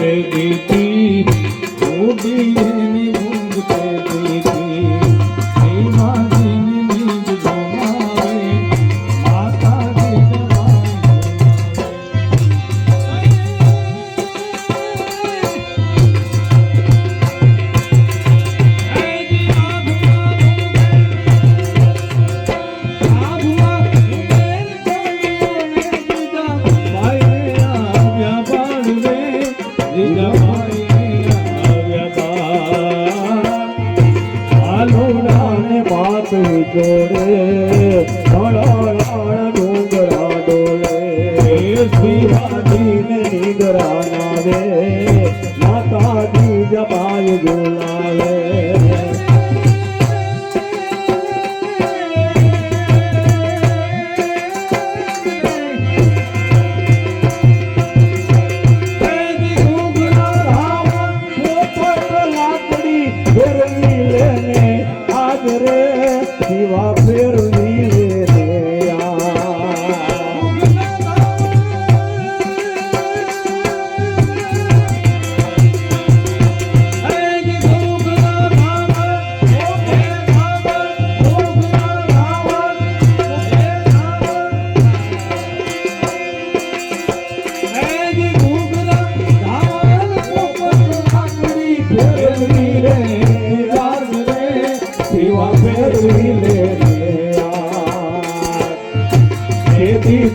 রেখেছি જોડે હળહળ ડુંગરા ડોલે. શિવાજીને નિગરા નાવે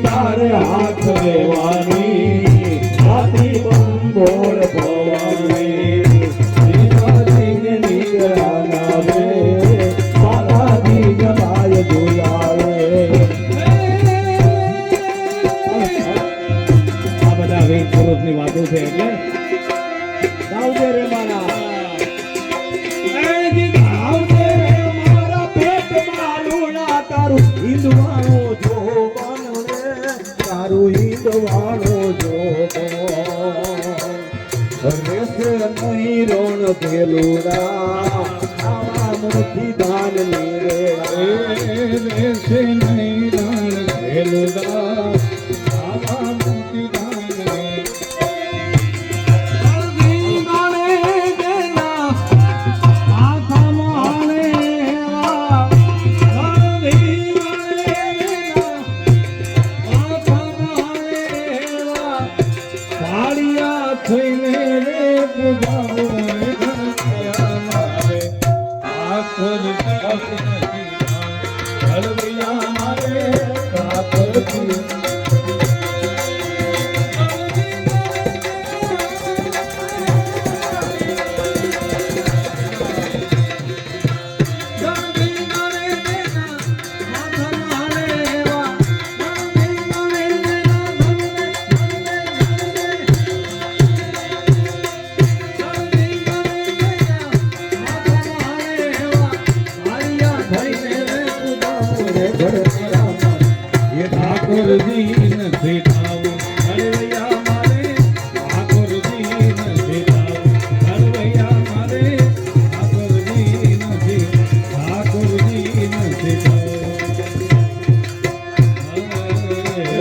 તારે હાથ લેવાની હાથી બંબોળ ભવાની વાતો છે એટલે. ગાવજે રે મારા. તારું જો જોવાનો રે તારું જોવાનો રેસે નહીં રોણ પેલુરા આવા મોટી जाओ